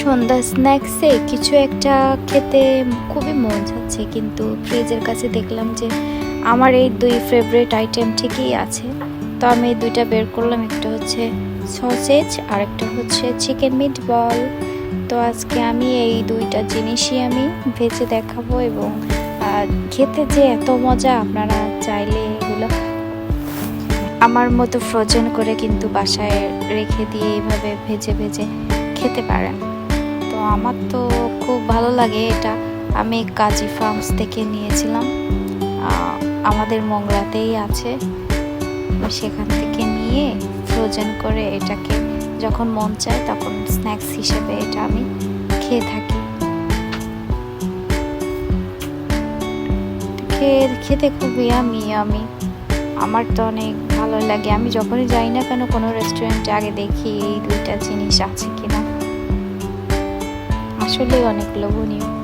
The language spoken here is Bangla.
সন্ধ্যা স্ন্যাক্সে কিছু একটা খেতে খুবই মন যাচ্ছে কিন্তু ফ্রিজের কাছে দেখলাম যে আমার এই দুই ফেভারিট আইটেম ঠিকই আছে। তো আমি এই দুইটা বের করলাম, একটা হচ্ছে সসেজ আর একটা হচ্ছে চিকেন মিট বল তো আজকে আমি এই দুইটা জিনিসই আমি ভেজে দেখাবো এবং খেতে যে এত মজা, আপনারা চাইলে এগুলো আমার মতো ফ্রোজেন করে কিন্তু বাসায় রেখে দিয়ে এইভাবে ভেজে ভেজে খেতে পারেন। আমার তো খুব ভালো লাগে এটা। আমি কাজী ফার্মস থেকে নিয়েছিলাম। আমাদের মংলাতেই আছে। সেখান থেকে নিয়ে ফ্রোজেন করে এটাকে যখন মন চায় তখন স্ন্যাক্স হিসেবে এটা আমি খেয়ে থাকি। খেতে খুবই আমি আমি আমার তো অনেক ভালো লাগে। আমি যখনই যাই না কেন কোনো রেস্টুরেন্টে আগে দেখি এই দুইটা জিনিস আছে কিনা। আসলে অনেক লোভনীয়।